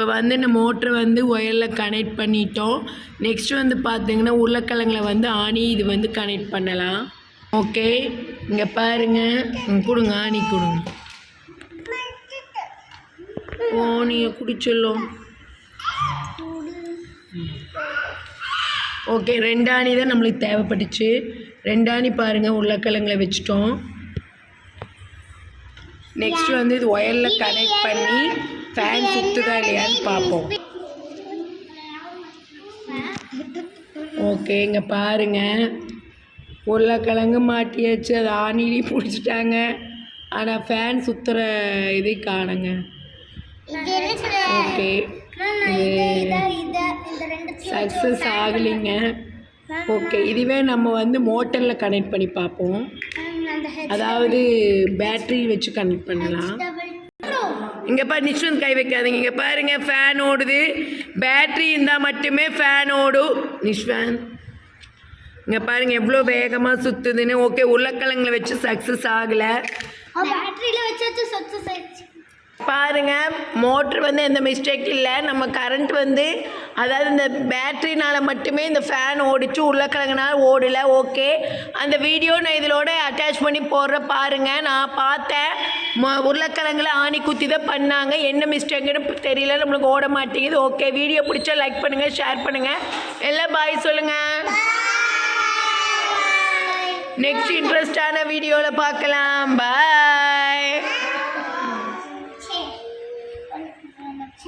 இப்போ வந்து இந்த மோட்ரு வந்து ஒயரில் கனெக்ட் பண்ணிட்டோம். நெக்ஸ்ட் வந்து பார்த்தீங்கன்னா உருளைக்கிழங்குல வந்து ஆணி இது வந்து கனெக்ட் பண்ணலாம். ஓகே இங்கே பாருங்கள் கொடுங்க ஆணி கொடுங்க. ஆணியை குடிச்சொல்லும் ஓகே ரெண்டாணி தான் நம்மளுக்கு தேவைப்பட்டுச்சு. ரெண்டாணி பாருங்கள் உருளைக்கிழங்குல வச்சுட்டோம். நெக்ஸ்ட் வந்து இது ஒயரில் கனெக்ட் பண்ணி ஃபேன் சுற்றுதா இல்லையான்னு பார்ப்போம். ஓகே இங்கே பாருங்க. உருளைக்கிழங்கு மாட்டியாச்சு அது ஆணிலி பிடிச்சிட்டாங்க. ஆனால் ஃபேன் சுற்றுற இதை காணுங்க. ஓகே. சக்ஸஸ் ஆகலைங்க. ஓகே இதுவே நம்ம வந்து மோட்டரில் கனெக்ட் பண்ணி பார்ப்போம். அதாவது பேட்டரி வச்சு கனெக்ட் பண்ணலாம். இங்கே பாரு நிஷ்வந்த் கை வைக்காதீங்க. இங்கே பாருங்க ஃபேன் ஓடுது. பேட்டரி இருந்தால் மட்டுமே ஃபேன் ஓடும். நிஷ்வந்த். இங்கே பாருங்க எவ்வளோ வேகமாக சுற்றுதுன்னு ஓகே உருளைக்கிழங்குல வச்சு சக்ஸஸ் ஆகலை. பேட்டரியில் வச்சு சக்ஸஸ் ஆயிடுச்சு. சேர்த்து பாருங்க மோட்ரு வந்து எந்த மிஸ்டேக் இல்லை. நம்ம கரண்ட் வந்து அதாவது இந்த பேட்டரினால மட்டுமே இந்த ஃபேன் ஓடிச்சு உருளைக்கிழங்குனால ஓடல ஓகே அந்த வீடியோ நான் இதிலோட அட்டாச் பண்ணி போடுற பாருங்க. நான் பார்த்தேன் உருளைக்கிழங்குல ஆணி குத்தி தான் பண்ணாங்க. என்ன மிஸ்டேக்குன்னு தெரியல நம்மளுக்கு ஓட மாட்டேங்குது. ஓகே வீடியோ பிடிச்சா லைக் பண்ணுங்கள் ஷேர் பண்ணுங்கள் எல்லாம் பாய் சொல்லுங்கள் நெக்ஸ்ட் இன்ட்ரெஸ்டான வீடியோவில் பார்க்கலாம். பாய்